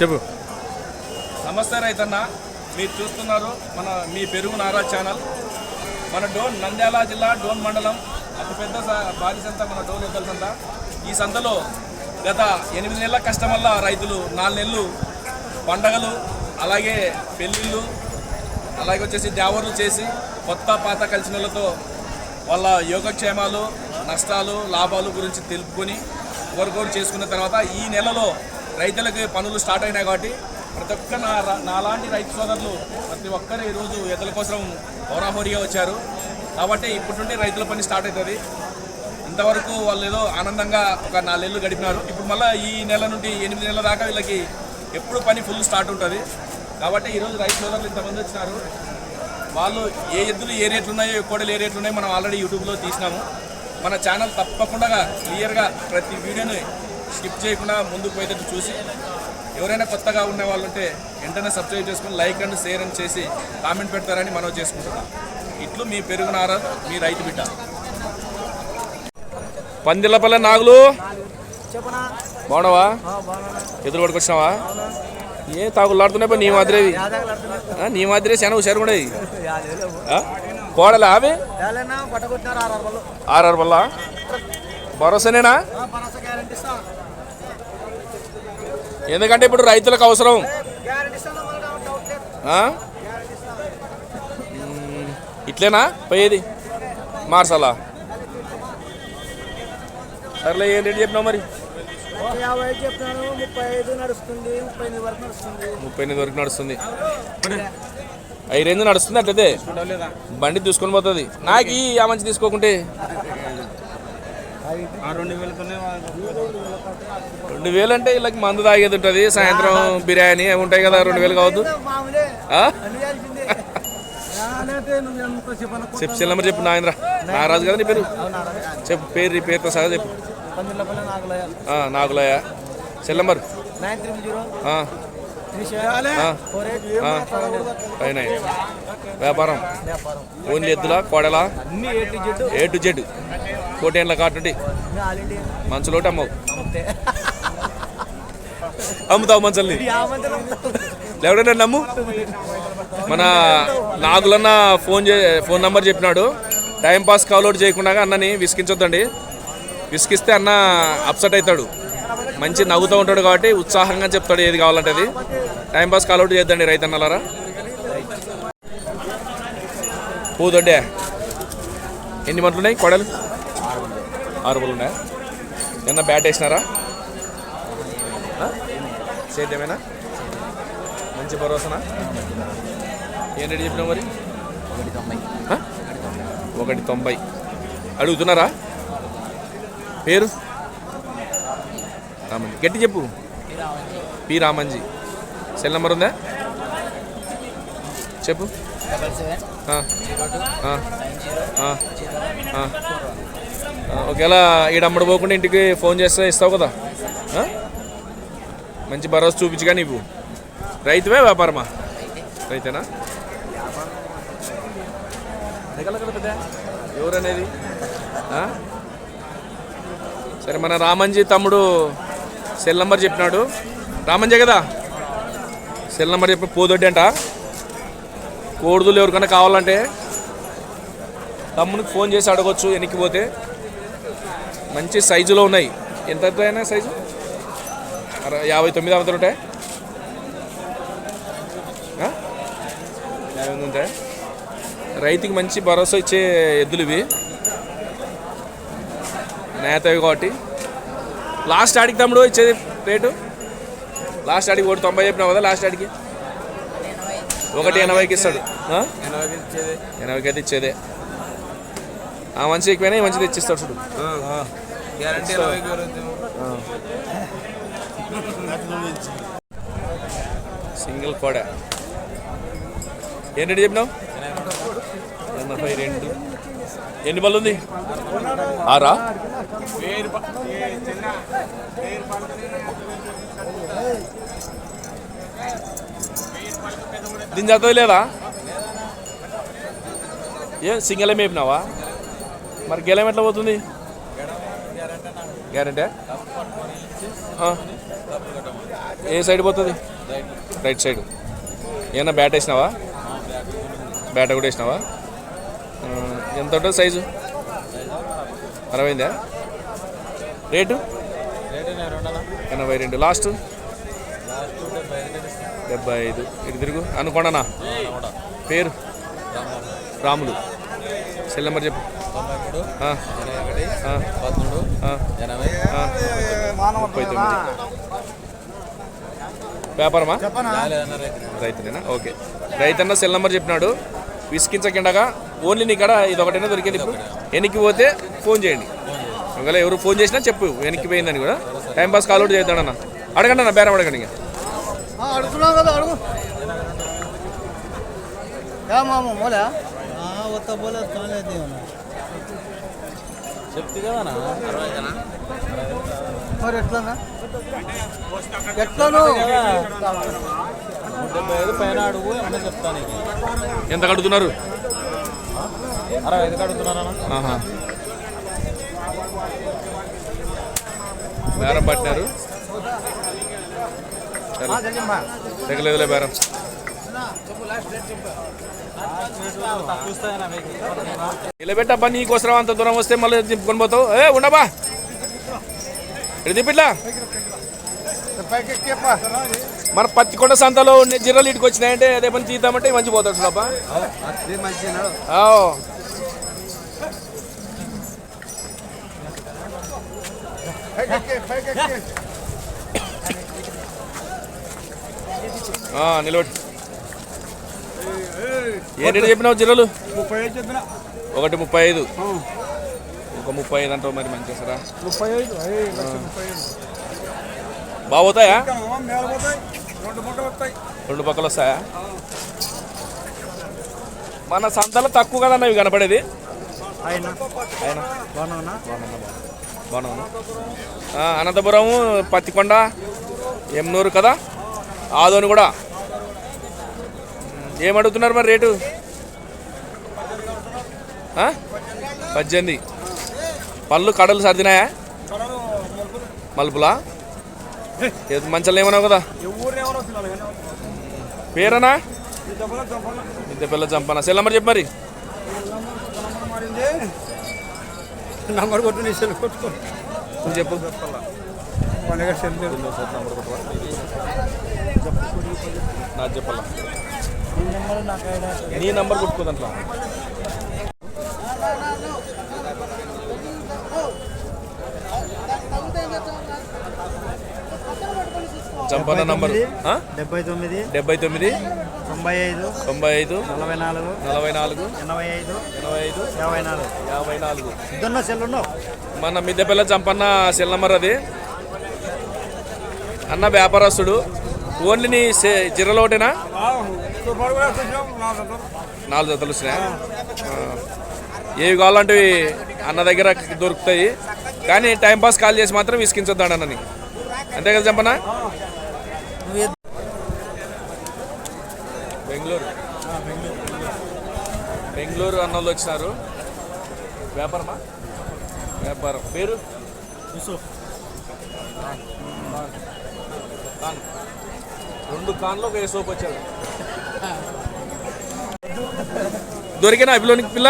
చెప్పు. నమస్తే రైతన్న మీరు చూస్తున్నారు మన మీ పెరుగు నారా ఛానల్. మన డోన్ నంద్యాల జిల్లా డోన్ మండలం అతిపెద్ద స- భారీ సంత మన డోన్ ఎద్దల సంత. ఈ సంతలో గత ఎనిమిది నెలల కష్టం వల్ల రైతులు నాలుగు నెలలు పండగలు అలాగే పెళ్ళిళ్ళు అలాగే వచ్చేసి జావర్లు చేసి కొత్త పాత కలిసిన వాళ్ళ యోగక్షేమాలు నష్టాలు లాభాలు గురించి తెలుపుకొని ఒకరికొకరు చేసుకున్న తర్వాత ఈ నెలలో రైతులకి పనులు స్టార్ట్ అయినాయి కాబట్టి ప్రతి ఒక్క నా నాలాంటి రైతు సోదరులు ప్రతి ఒక్కరు ఈరోజు ఎద్దుల కోసం హోరాహోరీగా వచ్చారు. కాబట్టి ఇప్పటి నుండి రైతుల పని స్టార్ట్ అవుతుంది. ఇంతవరకు వాళ్ళు ఏదో ఆనందంగా ఒక నాలుగేళ్ళు గడిపినారు. ఇప్పుడు మళ్ళీ ఈ నెల నుండి ఎనిమిది నెలల దాకా వీళ్ళకి ఎప్పుడు పని ఫుల్ స్టార్ట్ ఉంటుంది. కాబట్టి ఈరోజు రైతు సోదరులు ఇంతమంది వచ్చినారు. వాళ్ళు ఏ ఎద్దులు ఏ రేట్లు ఉన్నాయో ఏ కోడలు ఏ రేట్లు ఉన్నాయో మనం ఆల్రెడీ యూట్యూబ్లో తీసినాము. మన ఛానల్ తప్పకుండా క్లియర్గా ప్రతి వీడియోని స్కిప్ చేయకుండా ముందుకు పోయేటట్టు చూసి ఎవరైనా కొత్తగా ఉన్న వాళ్ళు ఉంటే వెంటనే సబ్స్క్రైబ్ చేసుకుని లైక్ అండ్ షేర్ అని చేసి కామెంట్ పెడతారని మనం చేసుకుంటున్నాం. ఇట్లు మీ పెరుగునార మీ రైతు బిడ్డ. పందిళ్ళపల్లె నాగులు. బాగున్నావా. ఎదురు పడుకొచ్చినావా ఏ తాగులాడుతున్నాయి నీ మాదిరేవి నీ మాదిరే చాలా హుషారు కూడా. కోడలా అవి? ఆర్ఆర్ వల్ల భరోసానేనా? ఎందుకంటే ఇప్పుడు రైతులకు అవసరం. ఇట్లేనా? పోయేది. మార్చాలా? సర్లే ఏం రేటు చెప్పినావు మరి? ముప్పై ఎనిమిది వరకు నడుస్తుంది. ఐదు రేంజ్ నడుస్తుంది అట్లయితే. బండి తీసుకొని పోతుంది. నాకు ఈ ఆ మంచి తీసుకోకుంటే. రెండు వేలు అంటే వీళ్ళకి మందు తాగేది ఉంటుంది సాయంత్రం బిర్యానీ అవి ఉంటాయి కదా రెండు వేలు కావద్దు. నువ్వు ఎంత చెప్పను చెప్పు చెప్పు నాయనరా నారాజు కదా నీ పేరు? చెప్పు పేరు నీ పేరుతో సహా చెప్పు. Nagulayya. Nine triple zero. Nine వ్యాపారం. ఓన్లీ ఎద్దులా కోడలా? ఏ టు జెడ్ కోటేన్ల కాటుండి మంచులోటి అమ్మవు. అమ్ముతావు మంచల్ని. లేకపోతే నమ్ము. మన నాగులన్న ఫోన్ చే ఫోన్ నెంబర్ చెప్పినాడు. టైం పాస్ కాల్ అవుట్ చేయకుండా అన్నని విసికించొద్దండి విసికిస్తే అన్న అప్సెట్ అవుతాడు. మంచి నవ్వుతూ ఉంటాడు కాబట్టి ఉత్సాహంగా చెప్తాడు ఏది కావాలంటే అది. టైం పాస్ కాల్ అవుట్ చేద్దండి రైతన్నలారా. పూదొడ్డే ఎన్ని మంటలు ఉన్నాయి కొడలు? ఆరు బళ్ళు ఉన్నాయా? నిన్న బ్యాట్ వేసినారా? సేద్యమేనా మంచి భరోసానా? ఏం రెడీ చెప్పినావు మరి? ఒకటి తొంభై. అడుగుతున్నారా? పేరు? రామంజీ. గట్టి చెప్పు. పి రామంజీ. సెల్ నెంబర్ ఉందా? చెప్పు. ఒకవేళ ఈడ అమ్మడు పోకుండా ఇంటికి ఫోన్ చేస్తే ఇస్తావు కదా? మంచి భరోసా చూపించుగా నీవు రైతువే వ్యాపారమా? రైతేనా? ఎవరనేది? సరే మన రామంజీ తమ్ముడు సెల్ నంబర్ చెప్పినాడు. రామంజే కదా? సెల్ నంబర్ చెప్పి పోదొడ్డి అంట. కోడుదులు ఎవరికైనా కావాలంటే తమ్మునికి ఫోన్ చేసి అడగొచ్చు వెనక్కి పోతే. మంచి సైజులో ఉన్నాయి. ఎంత అయినా సైజు? యాభై తొమ్మిది అవతలు ఉంటాయి? యాభై ఎనిమిది ఉంటాయి? రైతుకి మంచి భరోసా ఇచ్చే ఎద్దులు ఇవి. నేతవి కాబట్టి. లాస్ట్ ఆడికి తమ్ముడు ఇచ్చేది రేటు? లాస్ట్ ఆడికి ఒకటి తొంభై చెప్పినావు కదా లాస్ట్ ఆడికి? ఒకటి ఎనభైకి ఇస్తాడు? ఎనభైకి అయితే ఇచ్చేదే. ఆ మంచి ఎక్కువైనా మంచిది ఇచ్చిస్తాడు చూడు. సింగిల్ కోడ. ఏం రేటు చెప్పినావు? ఎనభై రెండు. ఎన్ని బళ్ళు ఉంది? ఆరా? దీని చదువు లేదా? ఏ సింగల్ మేపినావా? మరి గెలం ఎట్లా పోతుంది? గ్యారంటీ? ఏ సైడ్ పోతుంది? Right side. ఏమన్నా బ్యాట్ వేసినావా? బ్యాట్ కూడా వేసినావా? ఎంత ఉంటుంది సైజు? అరవైందా? రేటు? ఎనభై రెండు. లాస్ట్? డెబ్బై ఐదు. ఇటు తిరుగు. అనుకోండనా? పేరు? రాములు. సెల్ నెంబర్ చెప్పు. ముప్పై తొమ్మిది. వ్యాపారమా? రైతునేనా? ఓకే. రైతన్న సెల్ నెంబర్ చెప్పినాడు. విసికించకుండా ఓన్లీ నీ కాడ ఇది ఒకటైనా దొరికింది ఇప్పుడు. వెనక్కి పోతే ఫోన్ చేయండి. ఒకవేళ ఎవరు ఫోన్ చేసినా చెప్పు వెనక్కి పోయిందని కూడా. టైం పాస్ కాల్ అవుట్ చేద్దాడన్న అడగండి అన్న బేరం అడగండి ఇక. అడుగుతున్నావు కదా అడుగు. మోలే చెప్తే కదా మరి ఎట్లనా? ఎట్లను ఎంత కడుతున్నారు అరవై ఐదుకి అడుగుతున్నారా ఆహా. బేరం పట్టినారు. తగ్గలేదులే బేరం. నిలబెట్టబ్బా నీకోసరం అంత దూరం వస్తే మళ్ళీ దింపుకొని పోతావు. ఏ ఉండబా ఇక్కడ దింపిట్లా? మన పత్తికొండ సంతలో ఉండే జిర్రలు ఇటుకు వచ్చినాయంటే అదే పని తీద్దామంటే మంచి పోతాడు చూడబ్బా. ఆ, నిలబెట్టు. ఏంటి చెప్పినావు జిర్రలు ముప్పై ఐదు చెప్పిన ఒకటి ముప్పై ఐదు. ఒక ముప్పై ఐదు అంటావు మరి మంచిగా సరా? ముప్పై ఐదు మేలు పోతాయి? రెండు పక్కలు వస్తాయా? మన సంతలో తక్కువ కదన్న ఇవి కనపడేది? ఆయన ఆయన బాగున్నా బాగున్నాను అనంతపురం పత్తికొండ ఎమ్నూరు కదా? ఆదోని కూడా. ఏమడుగుతున్నారు మరి రేటు? పద్దెనిమిది. పళ్ళు కడలు సర్దినాయా? మలుపులా? మంచాలు ఏమన్నావు కదా? పేరనా? ఇంత పిల్ల చంపనా సెల్ నెంబర్ చెప్పు మరి. నంబర్ కొట్టు నీ సెల్ కొట్టుకో నువ్వు చెప్పు. పండుగ సెల్ నాకు చెప్పాలా? నీ నంబర్ కొట్టుకో దాంట్లో. చంపన్న నంబర్? డెబ్బై తొమ్మిది. డెబ్బై తొమ్మిది. తొంభై ఐదు తొంభై ఐదు నలభై నాలుగు నలభై నాలుగు ఎనభై ఐదు ఎనభై ఐదు యాభై నాలుగు. యాభై నాలుగు. ఇద్దరున్న సెల్ ఉన్నావు మన మిద్దెపల్ల చంపన్న సెల్ నంబర్ అది. అన్న వ్యాపారస్తుడు ఓన్లీ నీ ఒకటేనా? నాలుగు జతలు వచ్చినాయా. ఏవి కావాలంటే అన్న దగ్గర దొరుకుతాయి. కానీ టైంపాస్ కాల్ చేసి మాత్రం విసికించొద్దాడు అన్నని అంతే కదా చంపనా బెంగళూరు. బెంగళూరు అన్నోళ్ళు వచ్చినారు. వ్యాపారమా? వ్యాపారం. పేరు? కాన్. రెండు కాన్లో ఒక సోప్ వచ్చాడు దొరికినా అభిలోనికి పిల్ల?